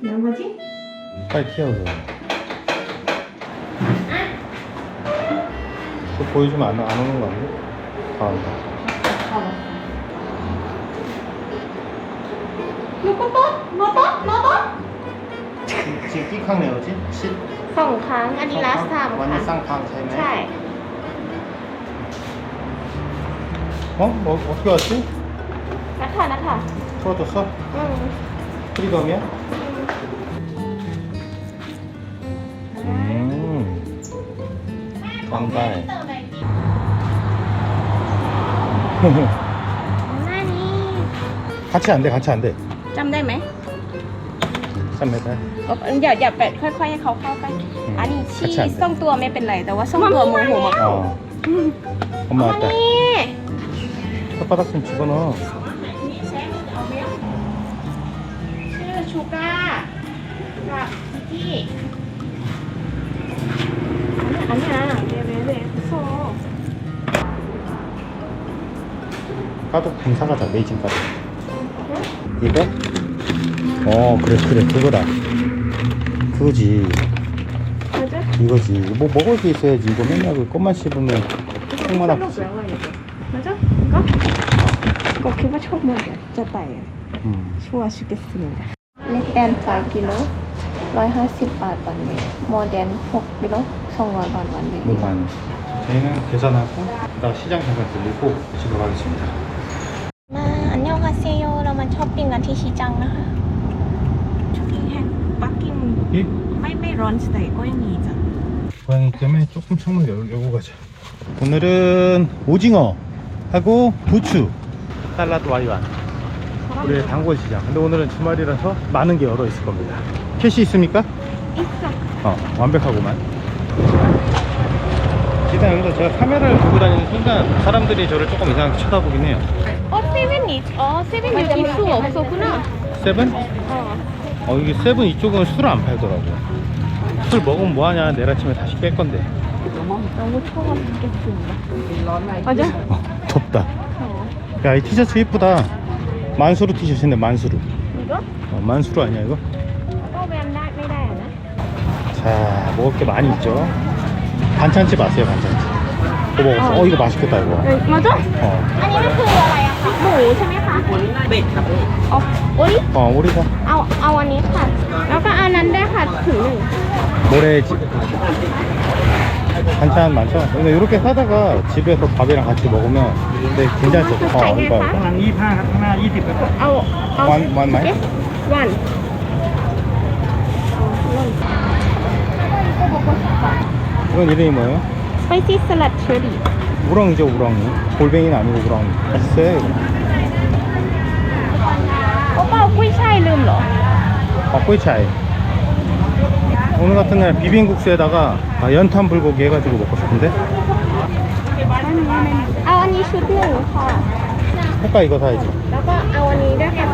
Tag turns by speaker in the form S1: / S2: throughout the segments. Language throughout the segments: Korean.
S1: 나머지?
S2: 빨리 튀어서. 또 보여주면 안, 안 오는 거 아니야? 다 온다.
S1: 이거 봐, 봐봐, 봐봐.
S2: 지금 끽항 내오지? 실?
S1: สองครั้ง อันนี้ last time
S2: 완전
S1: ค่ะ
S2: 쌍팡 차이네.
S1: ใช่
S2: 어? 어? 어떻게 왔지?
S1: นัทค่ะนัทค่ะ
S2: 풀어줬어?
S1: อืม
S2: 프리덤이야? 깜발.
S1: หน้านี้
S2: 같이 안 돼, 같이 안 돼.
S1: จำได้ไหม
S2: 3m.
S1: อย่าอย่าแปะค่อยๆให้เขาเข้าไป อันนี้ชี้
S2: กระชัน
S1: ส่งตัวไม่เป็นไร แต่ว่าส่งตัวโมโหมา
S2: 어. 엄마
S1: อัน
S2: 왔다.
S1: นี้
S2: 혓바닥 좀 집어넣어.
S1: ชื่อชูก้ากับพิ
S2: 가도 공사가자 메이징까지 어, 이거? 어, 그래, 그래. 그거다. 그거지.
S1: 맞아?
S2: 이거지. 뭐 먹을 게 있어야지. 이거 맨날 그 껌만 씹으면 콩만 아프지.
S1: 맞아? 이거? 이거 기분 정말 짜다예요.
S2: 음.
S1: 좋아하시겠습니다. 레펜 4kg 180바트 모델 6kg 1,400원
S2: 맞네. 5만 원. 저희는 계산하고 나 시장 잠깐 들리고 집에 가겠습니다.
S1: 아, 안녕하세요. 여러분 쇼핑은 시장 저기 한 바퀴 예? 빨리 런치다 고양이죠.
S2: 고양이 때문에 조금 창문 열고 가자. 오늘은 오징어 하고 부추 달러도 와이완 우리의 단골 시장 근데 오늘은 주말이라서 많은 게 열어 있을 겁니다 캐시 있습니까?
S1: 있어
S2: 어 완벽하고만 일단 여기서 제가 카메라를 들고 다니는 순간 사람들이 저를 조금 이상하게 쳐다보긴 해요.
S1: 어 세븐 어, 세븐 여기 수 없었구나.
S2: 세븐?
S1: 어.
S2: 어 여기 세븐 이쪽은 술을 안 팔더라고 술 먹으면 뭐하냐? 내일 아침에 다시 깰 건데.
S1: 너무 추워서 죽겠습니다. 맞아?
S2: 어, 덥다. 야 이 티셔츠 이쁘다. 만수루 티셔츠인데 만수루
S1: 이거?
S2: 어, 만수루 아니야 이거? 자, 먹을 게 많이 있죠. 반찬집 아세요, 반찬집? 뭐 먹었어? 어, 이거 맛있겠다, 이거.
S1: เอ้ยมาจ้ะ
S2: 어,
S1: อันนี้มันคืออะไรอะคะหมูใช่ไหมคะเบ็ดครับอ๋อโอ้ย
S2: 어, 오리사.
S1: เอาเอาอันนี้ค่ะ แล้วก็เอาอันนั้นได้วยค่ะถึงหนึ่ง
S2: 모래집. 반찬 많죠? 근데 이렇게 사다가 집에서 밥이랑 같이 먹으면 되게 괜찮죠? 어, 이거,
S3: ข้างหลังยี่ห้าครับข้างหน้ายี่สิบครับ
S1: เอาเอา
S2: วันวันไหม
S1: เอ๊ะวัน
S2: 이건 이름이 뭐예요?
S1: สไปซี่สลัดเชอรี่
S2: 우렁이죠, 우렁이. 골뱅이는 아니고 우렁이. 맛있어요, 이거.
S1: โอ้เปล่ากุ้ยช่ายลืมเหรอ
S2: 아, 꼬이차이. 오늘 같은 날 비빔국수에다가 아, 연탄 불고기 해가지고 먹고 싶은데?
S1: เอาอันนี้ชุดหนึ่งค่ะ
S2: 오빠 이거 사야지.
S1: แล้วก็เอาอันนี้ด้วยค่ะ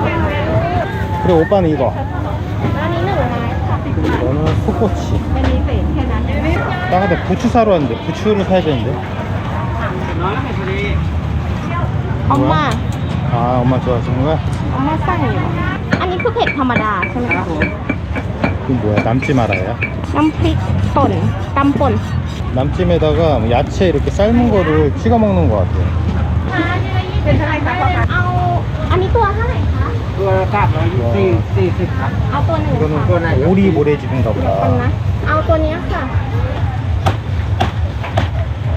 S2: 그래, 오빠는 이거.
S1: อันนี้หนึ่งไม้ค่ะ
S2: 너는 소꼬치.
S1: อันนี้เศษแค่นั้น
S2: 나 근데 부추 사러 왔는데 부추를 사야 되는데.
S1: เอามา
S2: 아, 엄마 좋아하시는 거야?
S1: เอามาสั่งอยู่ อันนี้คือเผ็ดธรรมดาใช่ไหมคะ
S2: 이건 뭐야? 남찜 알아요?
S1: น้ำพริกป่นตำป่น
S2: 남찜에다가 뭐 야채 이렇게 삶은 거를 찍어 먹는 것 같아요.
S1: เป็นเท่าไหร่คะเอา อันนี้ตัวเท่าไหร่คะ
S3: ตัวกราบร้อยสี่สี่สิบครับ
S1: เอาตัวหนึ่ง
S2: 이거는
S1: ค่ะ
S2: 오리 모래집인가
S1: คน
S2: 보다.
S1: นะ เอาตัวเนี้ยค่ะ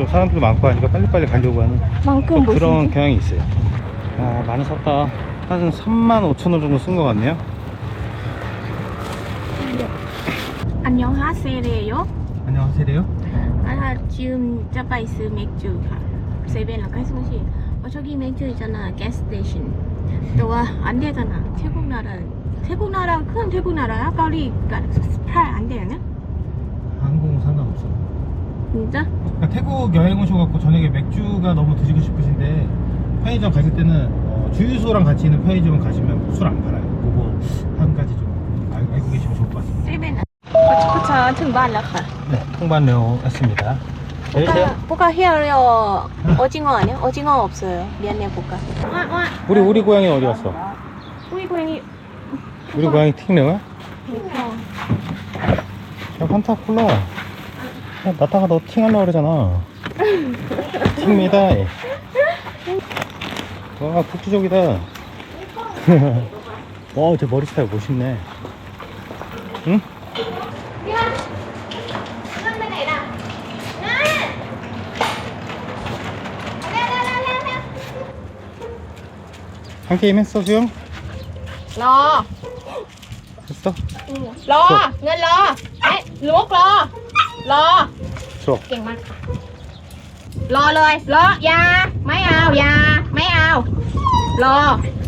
S2: 좀 사람들도 많고 하니까 빨리빨리 가려고 하는
S1: 만큼 그런
S2: 있는지? 경향이 있어요. 아 많이 샀다. 한 3만 5천원 정도 쓴 것 같네요. 안녕하세요.
S1: 안녕하세요. 아 지금 짜바 있을 맥주 세벤아 가이스시. 어, 저기 맥주 있잖아 가스테이션 너와 안 되잖아. 태국 나라 태국 나라 큰 태국 나라야? 가리 팔안 되냐?
S2: 한국은 상관없어.
S1: 진짜?
S2: 그러니까 태국 여행 오셔갖고 저녁에 맥주가 너무 드시고 싶으신데 편의점 가실 때는 어, 주유소랑 같이 있는 편의점 가시면 술 안 팔아요. 그거 한 가지 좀 알, 알고 계시면 좋을 것 같습니다.
S1: เซเว่นอ่ะพอช้าถึงบ้านแล้วค่ะ
S2: 네, 통반료 했습니다. 내리세요.
S1: 뽀까 헤어려 오징어 아니야? 오징어 없어요 미안해 뽀까 와, 와.
S2: 우리 우리 고양이 어디 갔어?
S1: 우리 고양이
S2: 우리 고양이 틱네와?
S1: 어.
S2: 야, 환타 콜라. 야, 나타가 너 팅하려고 그러잖아. 팅입니다. 와, 국기적이다. 와, 제 머리 스타일 멋있네. 응?
S1: เงินไปไหนล่ะเงินเร็วเร็วเร็วเร็วเร็ว
S2: 한 게임 했어, 수영?
S1: รอ
S2: 했어?
S1: รอ เงินรอเอ๊ะลุกรอ รอ
S2: 줘.
S1: เก่งมากค่ะ รอเลย รอ อยา ไม่เอา อยา ไม่เอา รอ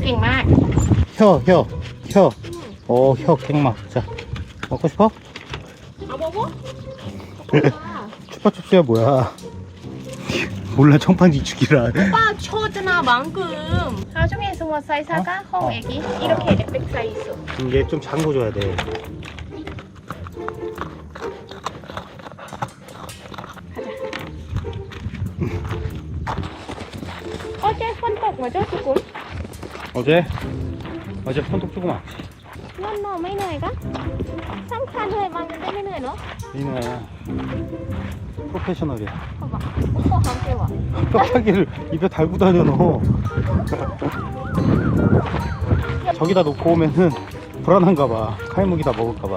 S1: เก่งมาก
S2: 혀, 혀, 혀. 오, 혀, 갱막. 자, 먹고 싶어?
S1: เอาโบโบ
S2: 추파춥스야 뭐야? 몰라, 청판지 죽이라.
S1: 오빠 초드나 방금 나중에 스무 살 사가 호 애기 이렇게 렉백 사이즈
S2: 이게 좀 잠궈줘야 돼.
S1: 어제 펀떡 뭐죠 조금
S2: 어제? 어제 펀독 조금 왔지.
S1: เงินหนอไม่เหนื่อยกะสำคัญเลยมันจะได้ไม่เหนื่อยเนาะ
S2: 이나야. 프로페셔널이야.
S1: เขาบอกโอ้โหทำเก่งว่ะ
S2: 뼈다귀를 입에 달고 다녀 너. 저기다 놓고 오면은 불안한가 봐. 칼무기다 먹을까 봐.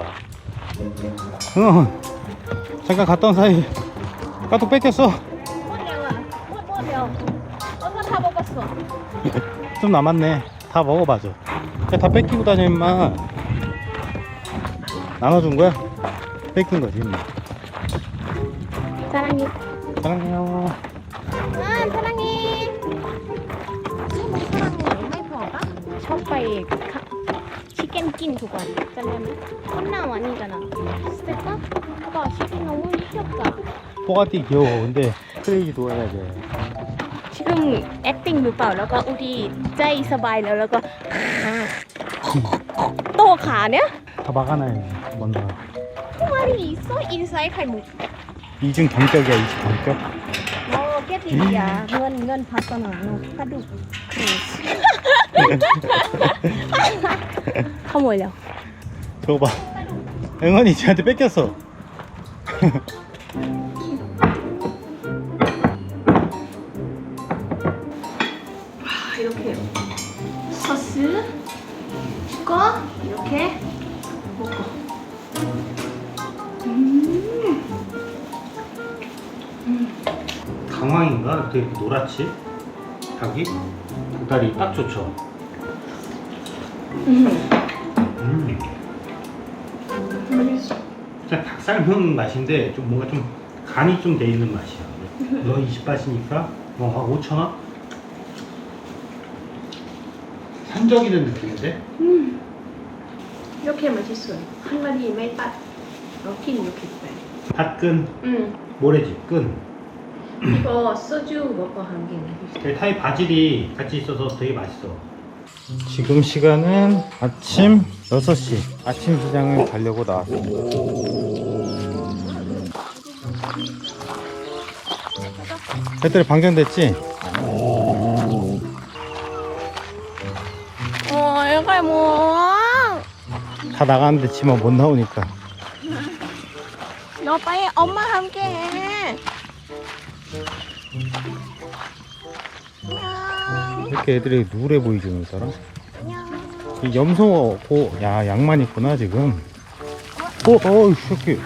S2: 응. 잠깐 갔던 사이 까똑 뺏겼어. 좀 남았네. 다 먹어봐줘. 야, 다 뺏기고 다녀 임마. 나눠준 거야? 뺏긴 거지 임마.
S1: 사랑해.
S2: 사랑해요.
S1: 아 사랑해. 친구 사랑해 와이프가 셔파에 치킨 낀 그거 짜면 콜라 아니잖아. 스테파? 오빠 시기 너무 귀엽다.
S2: 뽀가띠 귀여워. 근데 크레이지도 해야 돼.
S1: รื่อง acting หรือเปล่าแล้วก็อูที่ใจสบายแล้วแล้วก็โตขาเนี่ย
S2: ทบากันไงบ
S1: นเราทุกวันนี้ so inside ไข่มุก
S2: อีจึงทั้งเจ้าใหญ่ทั้งเจ้า
S1: โอ้เก็บดีอะเงินเงินพัฒนาเนาะกระดูกขโมยแล้ว
S2: โทรบ่เอ็งวันนี้ฉัน
S1: จะไปเกี่ยว 소스 거 이렇게 먹고
S2: 강황인가? 되게 노랗지? 닭이? 닭다리 딱 좋죠. 음. 진짜 닭 삶은 맛인데 좀 뭔가 좀 간이 좀 돼 있는 맛이야. 너 20바시니까 뭐 5천 원? 산적이는 느낌인데?
S1: 이렇게 맛있어요 한 마리 매딱 이렇게 이렇게 돼
S2: 팥끈,
S1: 음,
S2: 모래집 끈.
S1: 이거 소주 먹고 한 개.
S2: 되게 타이 바질이 같이 있어서 되게 맛있어. 지금 시간은 아침 6시. 아침 시장을 가려고 나왔습니다. 배터리 방전됐지?
S1: 어, 이거 뭐?
S2: 다 나가는데 지만 못 나오니까.
S1: 너 빨리 엄마 함께 해. 안녕.
S2: 이렇게 애들이 누래 보이지, 오늘 사람?
S1: 안녕.
S2: 이 염소, 고, 야, 양만 있구나, 지금. 어, 어이, 새끼.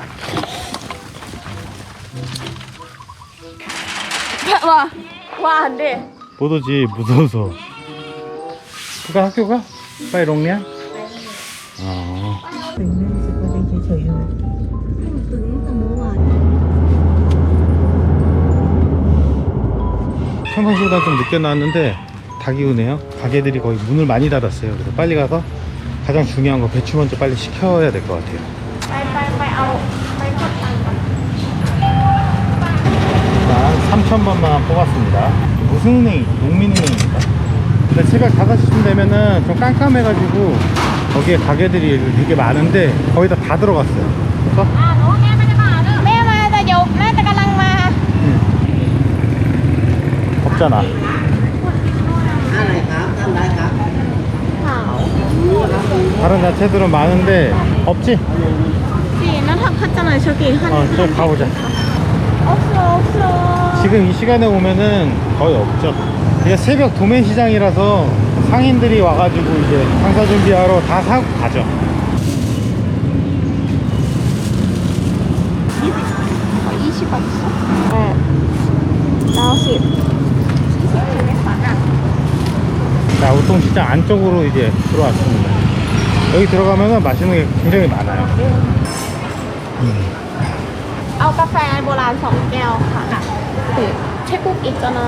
S1: 와, 와, 안 돼.
S2: 못 오지, 무서워서. 그가 학교 가? 빨리 롱냐? 어. 있는 집보다 이제 조용해. 평상시보다 좀 늦게 나왔는데 다 기우네요 가게들이 거의 문을 많이 닫았어요 그래서 빨리 가서 가장 중요한 거 배추 먼저 빨리 시켜야 될 것 같아요
S1: 빨빨빨 아우
S2: 일단 3,000번만 뽑았습니다 무슨 은행? 농민은행입니다 근데 새벽 5시쯤 되면은 좀 깜깜해가지고 거기에 가게들이 되게 많은데 거의 다 다 들어갔어요. 그래서
S1: อ่าหนูแม่ไม่ได้มาเด้อแม่มาแต่ยกน่าจะกำลังมา
S2: 없잖아.
S4: อะไรครับท่านใดครับ
S1: ค่ะ
S2: 다른 야채들은 많은데 없지?
S1: จีนั่นทักพัฒนาโชกีฮัน
S2: 어, 좀 가보자.
S1: ออฟโรออฟโร
S2: 지금 이 시간에 오면은 거의 없죠. 이게 새벽 도매 시장이라서 상인들이 와가지고 이제 장사 준비하러 다 사고 가죠.
S1: ขอยี่สิบบาทแปดเก้าสิบยี่สิบใช่ไหมคะอ่ะ
S2: 자, 우통시장 안쪽으로 이제 들어왔습니다. 여기 들어가면은 맛있는 게 굉장히 많아요.
S1: เอากาแฟโบราณสองแก้วค่ะ 태국 있잖아.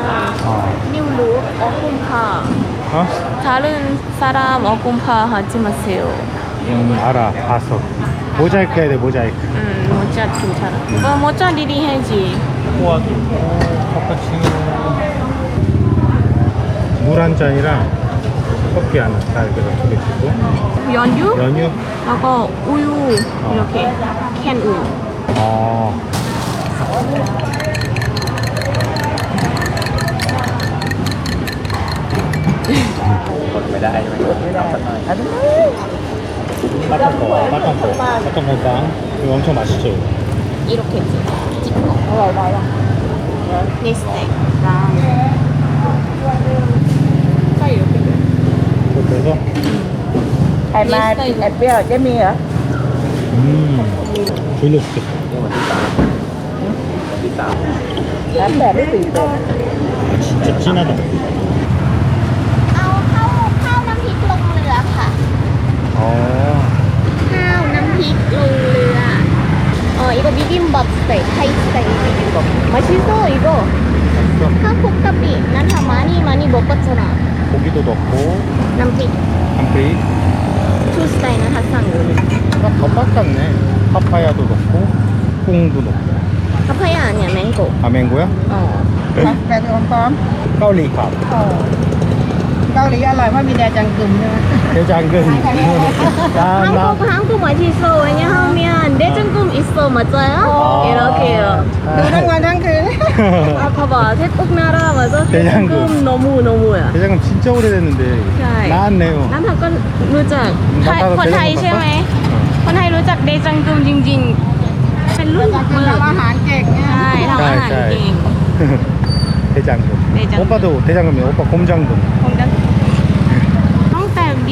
S1: 아. 뉴욕 어공파.
S2: 어?
S1: 다른 사람 어공파 하지 마세요.
S2: 음, 알아, 봤어. 모자이크 해야 돼, 모자이크.
S1: 음, 모자 괜찮아. 어, 모자 리리 해야지.
S2: 우와, 또물한 뭐, 잔이랑 커피 하나 다 이렇게 두개 주고.
S1: 연유?
S2: 연유?
S1: 하고 우유 어. 이렇게 캔 우유.
S2: 어. 빠따거, 빠따거, 빠따거 빵. 이거 엄청 맛있죠? 이거?
S1: 이렇게 찍고. 네스테랑 이렇게.
S2: 이렇게 해서
S4: ใครมาแอบเปรี้ยวจะมีเหรอ
S2: 음, 졸려 죽겠어.
S4: แล้วแบบไม่ตื่นเต้น
S2: 아, 진짜 진하다.
S1: ข้าวน้ำพริกลงเรือเออ이거 비빔밥 스테이크 타이 스테이크 비빔밥 맛있어 이거
S2: 맛있어.
S1: 한국가비 난다 많이 많이 먹었잖아
S2: 고기도 넣고,
S1: 남픽
S2: 한프리.
S1: 투 스타일은 핫상으로
S2: 더 닦았네. 파파야도 넣고, 콩도 넣고.
S1: 파파야 아니야 맹고
S2: 아, 맹고야?
S1: 어
S4: แกงอมปอม
S2: 까울리 값.
S4: เ กาหลีอร่อยเพราะมีแดจังกึมใช่ไหม
S2: 대장금. 나, 나.
S1: 한국 한국 맛있어 왜냐하면 내장금 있어 맞아요?
S2: 아.
S1: 이렇게요
S4: ดูทั้งวันทั้งคืน
S1: 아 봐봐 태국 나라 맞아
S2: 내장금.
S1: 내장금 너무 너무야
S2: 대장금 진짜 오래됐는데.
S1: 네.
S2: 나왔네요.
S1: นั่นเธอก็รู้จัก
S2: อืม
S1: ไทย
S2: เราก็
S1: คนไทย
S2: เป็น
S1: ใช่ไหม
S2: เออ
S1: คนไทยรู้จักเดจังกึมจริงๆ เป็นรุ่นบุกเบิก
S4: ทำอาหารเก่งเนี่ย
S1: ใช่ทำอาหารเก่ง
S2: 대장금.
S1: 대장금.
S2: 오빠도 대장금이야. 오빠 곰장금.
S1: คงจะตั้งแต่ด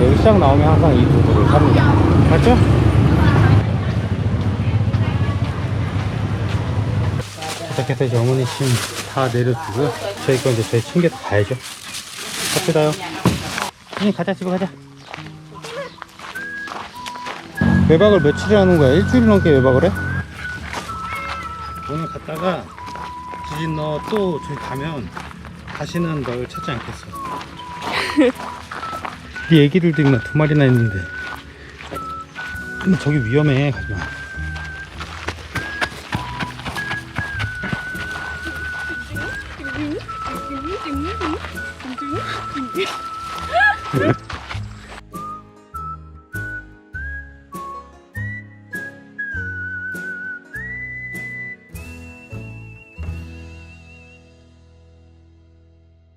S2: 여기 시장 나오면 항상 이 두부를 삽니다. 맞죠? 도착해서 이제 어머니 짐다 내려주고요. 저희 거 이제 저희 챙겨 가야죠. 갑시다요. 언니 가자 집에 가자. 외박을 며칠 하는 거야? 일주일 넘게 외박을 해? 오늘 갔다가 지진 너 또 저기 가면 다시는 널 찾지 않겠어. 네 애기들도 있나 두 마리나 있는데. 근데 저기 위험해 가지마.